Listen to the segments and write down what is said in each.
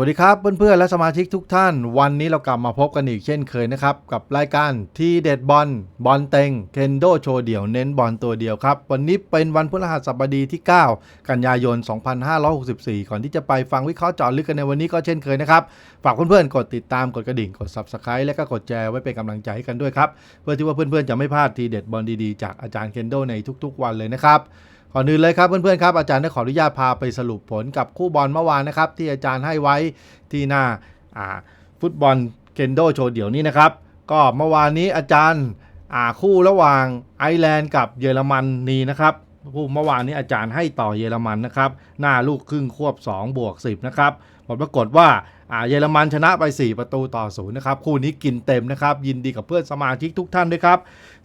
วัสดีครับเพื่อนๆและสมาชิกทุกท่าน วันนี้เรากลับมาพบกันอีกเช่นเคยนะครับ กับรายการทีเด็ดบอลบอลเต็งเคนโดโชว์เดี่ยวเน้นบอลตัวเดียวครับ วันนี้เป็นวันพฤหัสบดีที่ 9 กันยายน 2564 ก่อนที่จะไปฟังวิเคราะห์เจาะลึกกันในวันนี้ก็เช่นเคยนะครับ ฝากเพื่อนๆกดติดตามกดกระดิ่งกด subscribe และก็กดแชร์ไว้เป็นกำลังใจให้กันด้วยครับเพื่อที่ว่าเพื่อนๆจะไม่พลาดทีเด็ดบอลดีๆจากอาจารย์เคนโดในทุกๆ วันเลยนะครับ ก่อนอื่นเลยครับเพื่อนๆครับอาจารย์ได้ขออนุญาตพาไปสรุปผลกับคู่บอลเมื่อวานนะครับ ที่อาจารย์ให้ไว้ที่หน้าฟุตบอลเคนโดโชว์เดี๋ยวนี้นะครับ ก็เมื่อวานนี้อาจารย์คู่ระหว่างไอร์แลนด์กับเยอรมนีนะครับ คู่เมื่อวานนี้อาจารย์ให้ต่อเยอรมันนะครับ หน้าลูกครึ่งควบ2บวก10 นะครับผลปรากฏว่าเยอรมันชนะไป 4 ประตูต่อศูนย์นะครับ คู่นี้กินเต็มนะครับ ยินดีกับเพื่อนสมาชิกทุกท่านด้วยครับ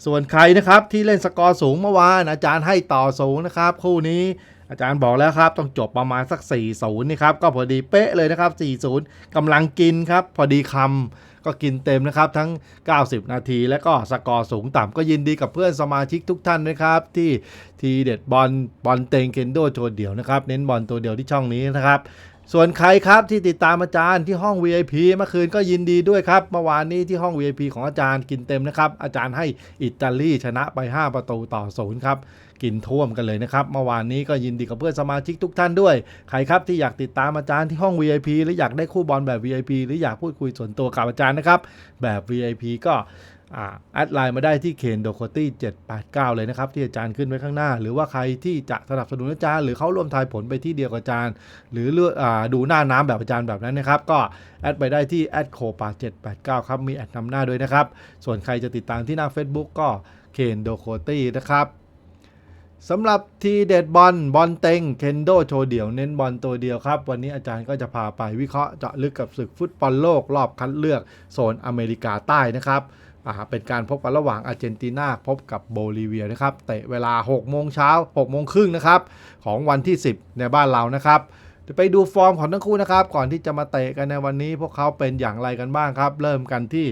ส่วนใครนะครับที่เล่นสกอร์สูงเมื่อวานอาจารย์ให้ต่อสูงนะครับ คู่นี้อาจารย์บอกแล้วครับ ต้องจบประมาณสัก4 0นี่ครับ ก็พอดีเป๊ะเลยนะครับ4 0กำลังกินครับ พอดีคำ ก็กินเต็มนะครับทั้ง 90 นาที และก็สกอร์สูงต่ำก็ยินดีกับเพื่อนสมาชิกทุกท่านนะครับ ที่ทีเด็ดบอลบอลเต็งเคนโดโจเดี่ยวนะครับ เน้นบอลตัวเดียวที่ช่องนี้นะครับ ส่วนใครครับที่ติดตามอาจารย์ที่ห้อง VIP เมื่อคืนก็ยินดีด้วยครับ เมื่อวานนี้ที่ห้อง VIP ของอาจารย์กินเต็มนะครับ อาจารย์ให้อิตาลีชนะไป 5 ประตูต่อศูนย์ครับ กินท่วมกันเลยนะครับ เมื่อวานนี้ก็ยินดีกับเพื่อนสมาชิกทุกท่านด้วย ใครครับที่อยากติดตามอาจารย์ที่ห้อง VIP หรืออยากได้คู่บอลแบบ VIP หรืออยากพูดคุยส่วนตัวกับอาจารย์นะครับ แบบ VIP ก็ แอดไลน์มาได้ที่เคนโดโคตี้789 เลยนะครับ ที่อาจารย์ขึ้นไว้ข้างหน้า หรือว่าใครที่จะสนับสนุนอาจารย์หรือเขาร่วมทายผลไปที่เดียวกับอาจารย์ หรือเลือกดูหน้าน้ำแบบอาจารย์แบบนั้นนะครับ ก็แอดไปได้ที่แอดโคปา789 ครับ มีแอดนำหน้าด้วยนะครับ ส่วนใครจะติดตามที่หน้า Facebook ก็เคนโดโคตี้นะครับสำหรับทีเด็ดบอลบอลเต็งเคนโดโชว์เดี่ยวเน้นบอลตัวเดียวครับ วันนี้อาจารย์ก็จะพาไปวิเคราะห์เจาะลึกกับศึกฟุตบอลโลกรอบคัดเลือกโซนอเมริกาใต้นะครับ เป็นการพบกันระหว่างอาร์เจนตินาพบกับโบลิเวียนะครับเตะเวลา 6 โมงเช้า 6 โมงครึ่งนะครับของวันที่ 10 ในบ้านเรานะครับไปดูฟอร์มของทั้งคู่นะครับ ก่อนที่จะมาเตะกันในวันนี้พวกเขาเป็นอย่างไรกันบ้างครับ เริ่มกันที่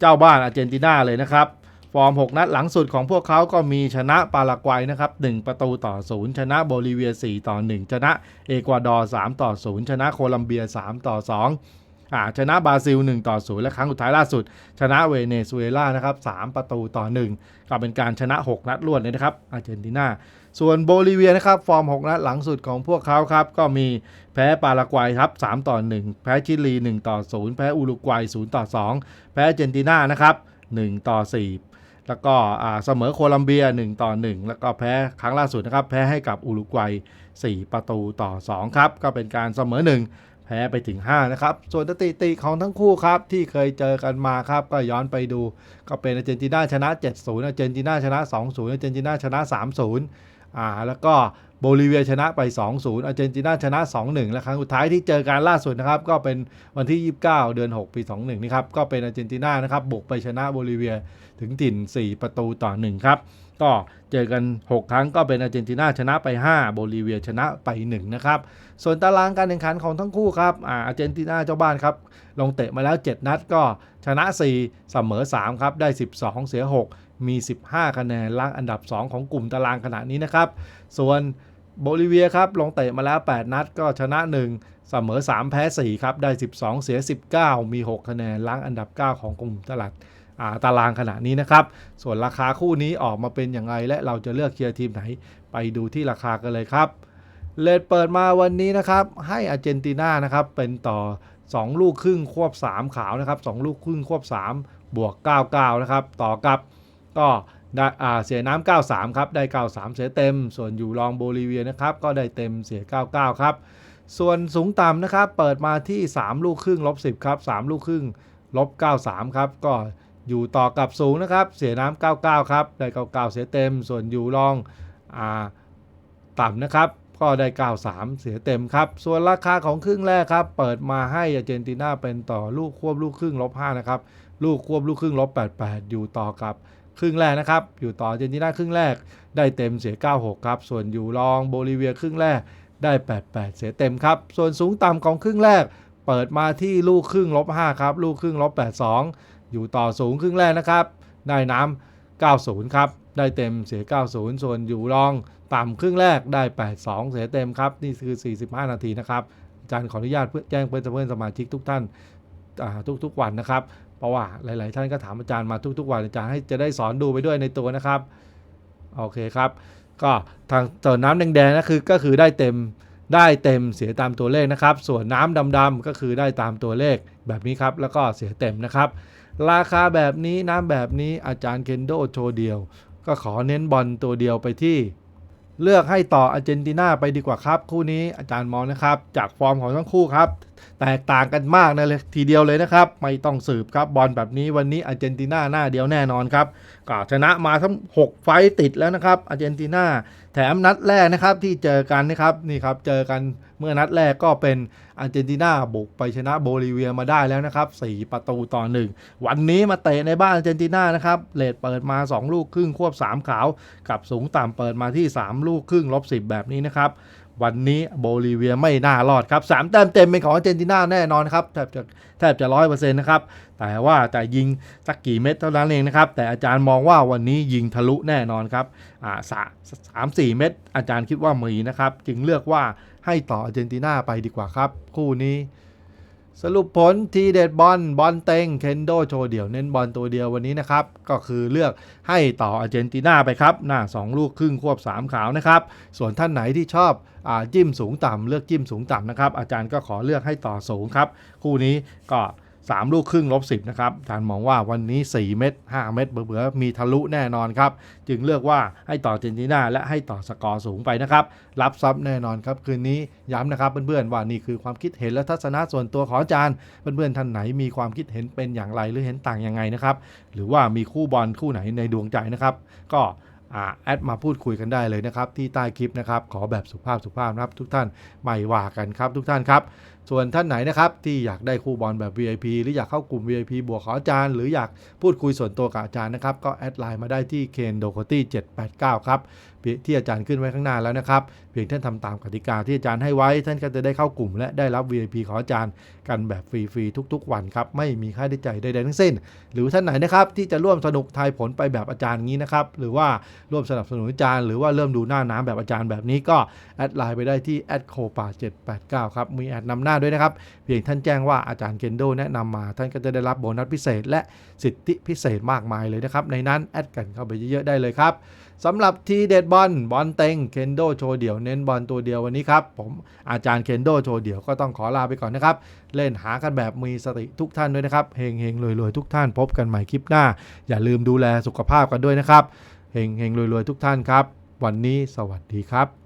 เจ้าบ้านอาร์เจนตินาเลยนะครับฟอร์ม 6 นัดหลังสุดของพวกเขาก็มีชนะปารากวัยนะครับ 1 ประตูต่อ 0 ชนะโบลิเวีย 4 ต่อ 1 ชนะเอกวาดอร์ 3 ต่อ 0 ชนะโคลัมเบีย 3 ต่อ 2 อ่าชนะบราซิล1ต่อ0และครั้งสุดท้ายล่าสุด ชนะเวเนซุเอลานะครับ3ประตูต่อ 1 ก็เป็นการชนะ 6 นัดรวดเลยนะครับอาร์เจนตินาส่วนโบลิเวียนะครับฟอร์ม 6 นัดหลังสุดของพวกเขาครับก็มีแพ้ปารากวัยครับ3ต่อ 1 แพ้ชิลี 1 ต่อ 0 แพ้อุรุกวัย0ต่อ 2 แพ้อาร์เจนตินานะครับ1ต่อ 4แล้วก็เสมอโคลัมเบีย 1 ต่อ 1 แล้วก็แพ้ครั้งล่าสุดนะครับ แพ้ให้กับอุรุกวัย 4 ประตูต่อ 2 ครับ ก็เป็นการเสมอ 1 แพ้ไปถึง 5 นะครับ ส่วนสถิติของทั้งคู่ครับ ที่เคยเจอกันมาครับ ก็ย้อนไปดู ก็เป็นอาร์เจนตินาชนะ 7-0อาร์เจนตินาชนะ 2-0อาร์เจนตินาชนะ 3-0อ่าแล้วก็โบลิเวียชนะไป 2-0อาร์เจนตินาชนะ 2-1 และครั้งสุดท้ายที่เจอกันล่าสุดนะครับ ก็เป็นวันที่ 29 เดือน 6 ปี 21 นี่ครับ ก็เป็นอาร์เจนตินานะครับบุกไปชนะโบลิเวียถึงถิ่น 4 ประตูต่อ 1 ครับ ก็เจอกัน 6 ครั้งก็เป็นอาร์เจนตินาชนะไป 5 โบลิเวียชนะไป 1 นะครับ ส่วนตารางการแข่งขันของทั้งคู่ครับอาร์เจนตินาเจ้าบ้านครับ ลงเตะมาแล้ว 7 นัดก็ชนะ 4 เสมอ 3 ครับ ได้ 12 เสีย 6 มี 15 คะแนนล่างอันดับ 2 ของกลุ่มตารางขณะนี้นะครับ ส่วนโบลิเวียครับลงเตะมาแล้ว 8 นัดก็ชนะ 1เสมอ 3 แพ้ 4 ครับ ได้ 12 เสีย 19 มี 6 คะแนนล้างอันดับ 9 ของกลุ่มตลาด ตารางขณะนี้นะครับ ส่วนราคาคู่นี้ออกมาเป็นอย่างไรและเราจะเลือกเชียร์ทีมไหน ไปดูที่ราคากันเลยครับเลดเปิดมาวันนี้นะครับ ให้อาร์เจนตินานะครับ เป็นต่อ 2 ลูกครึ่งควบ 3 ขาวนะครับ 2 ลูกครึ่งควบ 3 บวก 99 นะครับ ต่อกับก็ได้อ่าเสียน้ำ93 ครับ ได้ 93 เสียเต็ม ส่วนอยู่รองโบลิเวียนะครับ ก็ได้เต็มเสีย 99 ครับ ส่วนสูงต่ำนะครับ เปิดมาที่ 3 ลูกครึ่งลบ10 ครับ 3 ลูกครึ่งลบ93 ครับ ก็ อยู่ต่อกับสูงนะครับ เสียน้ำ99 ครับ ได้ 99 เสียเต็ม ส่วนอยู่รองอ่าต่ำนะครับ ก็ได้ 93 เสียเต็มครับ ส่วนราคาของครึ่งแรกครับ เปิดมาให้อาร์เจนตินาเป็นต่อลูกควบลูกครึ่งลบ5นะครับ ลูกควบลูกครึ่งลบ88 อยู่ต่อกับครึ่งแรกนะครับ อยู่ต่ออาร์เจนตินาครึ่งแรก ได้เต็มเสีย 96 ครับ ส่วนอยู่รองโบลิเวียครึ่งแรก ได้ 88 เสียเต็มครับ ส่วนสูงต่ำของครึ่งแรก เปิดมาที่ลูกครึ่งลบ5ครับ ลูกครึ่งลบ82 อยู่ต่อสูงครึ่งแรกนะครับ ได้น้ำ 90 ครับ ได้เต็มเสีย 90 ส่วนอยู่รองต่ำครึ่งแรกได้ 82 เสียเต็มครับ นี่คือ 45 นาทีนะครับอาจารย์ขออนุญาตเพื่อแจ้งเพื่อนเพื่อนสมาชิกทุกท่านทุกๆวันนะครับ เพราะว่าหลาย ๆ ท่านก็ถามอาจารย์มาทุก ๆ วันอาจารย์ให้จะได้สอนดูไปด้วยในตัวนะครับ โอเคครับ ก็ทางส่วนน้ำแดงๆนะคือก็คือได้เต็มได้เต็มเสียตามตัวเลขนะครับ ส่วนน้ำดำๆก็คือได้ตามตัวเลขแบบนี้ครับ แล้วก็เสียเต็มนะครับ ราคาแบบนี้น้ำแบบนี้อาจารย์เคนโดโชว์เดียว ก็ขอเน้นบอลตัวเดียวไปที่ เลือกให้ต่ออาร์เจนตินาไปดีกว่าครับ คู่นี้อาจารย์มองนะครับ จากฟอร์มของทั้งคู่ครับ แตกต่างกันมากนะเลยทีเดียวเลยนะครับ ไม่ต้องสืบครับบอลแบบนี้วันนี้อาร์เจนตินาหน้าเดียวแน่นอนครับก็ชนะมาทั้ง 6 ไฟต์ติดแล้วนะครับอาร์เจนตินาแถมนัดแรกนะครับที่เจอกันนะครับนี่ครับเจอกันเมื่อนัดแรกก็เป็นอาร์เจนตินาบุกไปชนะโบลิเวียมาได้แล้วนะครับ4ประตูต่อหนึ่งวันนี้มาเตะในบ้านอาร์เจนตินานะครับเลดเปิดมา 2 ลูกครึ่งควบ 3 ขาว กับสูงต่ำเปิดมาที่ 3 ลูกครึ่งลบ10 แบบนี้นะครับ วันนี้โบลิเวียไม่น่ารอดครับสามแต้มเต็มเป็นของอาร์เจนตินาแน่นอนครับแทบจะแทบจะร้อยเปอร์เซ็นต์นะครับ แต่ว่าแต่ยิงสักกี่เม็ดเท่านั้นเองนะครับ แต่อาจารย์มองว่าวันนี้ยิงทะลุแน่นอนครับอ่าสาสามสี่เม็ดอาจารย์คิดว่ามีนะครับ จึงเลือกว่าให้ต่ออาร์เจนตินาไปดีกว่าครับ คู่นี้ สรุปผลทีเด็ดบอลบอลเต็งเคนโดโชว์เดี่ยวเน้นบอลตัวเดียววันนี้นะครับ ก็คือเลือกให้ต่ออาร์เจนตินาไปครับ หน้า 2 ลูกครึ่งควบ 3 ขาวนะครับ ส่วนท่านไหนที่ชอบอจิ้มสูงต่ำเลือกจิ้มสูงต่ำนะครับ อาจารย์ก็ขอเลือกให้ต่อสูงครับ คู่นี้ก็ 3 ลูกครึ่งลบ10นะครับอาจารย์มองว่าวันนี้ 4 เม็ด5เม็ดเบื่อมีทะลุแน่นอนครับ จึงเลือกว่าให้ต่อเจนตินาและให้ต่อสกอร์สูงไปนะครับ รับซับแน่นอนครับคืนนี้ย้ำนะครับเพื่อนๆว่านี่คือความคิดเห็นและทัศนะส่วนตัวของอาจารย์เพื่อนๆท่านไหนมีความคิดเห็นเป็นอย่างไรหรือเห็นต่างยังไงนะครับหรือว่ามีคู่บอลคู่ไหนในดวงใจนะครับก็ แอดมาพูดคุยกันได้เลยนะครับ ที่ใต้คลิปนะครับ ขอแบบสุภาพสุภาพนะครับ ทุกท่านไม่ว่ากันครับ ทุกท่านครับ ส่วนท่านไหนนะครับ ที่อยากได้คู่บอลแบบ VIP หรืออยากเข้ากลุ่ม VIP บวกขออาจารย์ หรืออยากพูดคุยส่วนตัวกับอาจารย์นะครับ ก็แอดไลน์มาได้ที่ ken d o k o t y 789 ครับ ที่อาจารย์ขึ้นไว้ข้างหน้าแล้วนะครับ เพียงท่านทำตามกติกาที่อาจารย์ให้ไว้ ท่านก็จะได้เข้ากลุ่ม และได้รับ VIP ของอาจารย์กันแบบฟรีๆทุก ๆ วันครับไม่มีค่าใช้จ่ายใดๆทั้งสิ้น หรือท่านไหนนะครับที่จะร่วมสนุกทายผลไปแบบอาจารย์งี้นะครับหรือว่าร่วมสนับสนุนอาจารย์หรือว่าเริ่มดูหน้าน้ำแบบอาจารย์แบบนี้ก็แอดไลน์ไปได้ที่แอดโคปา789ครับมีแอดนำหน้าด้วยนะครับเพียงท่านแจ้งว่าอาจารย์เคนโดแนะนำมา ท่านก็จะได้รับโบนัสพิเศษ และสิทธิพิเศษมากมายเลยนะครับในนั้นแอดกันเข้าไปเยอะๆได้เลยครับ สำหรับทีเด็ดบอลบอลเต็งเคนโดโชว์เดี่ยวเน้นบอลตัวเดียววันนี้ครับ ผมอาจารย์เคนโดโชว์เดี่ยวก็ต้องขอลาไปก่อนนะครับ เล่นหากันแบบมีสติทุกท่านด้วยนะครับเฮงเฮงรวยรวยๆทุกท่านพบกันใหม่คลิปหน้า อย่าลืมดูแลสุขภาพกันด้วยนะครับเฮงเฮงรวยรวยๆทุกท่านครับ วันนี้สวัสดีครับ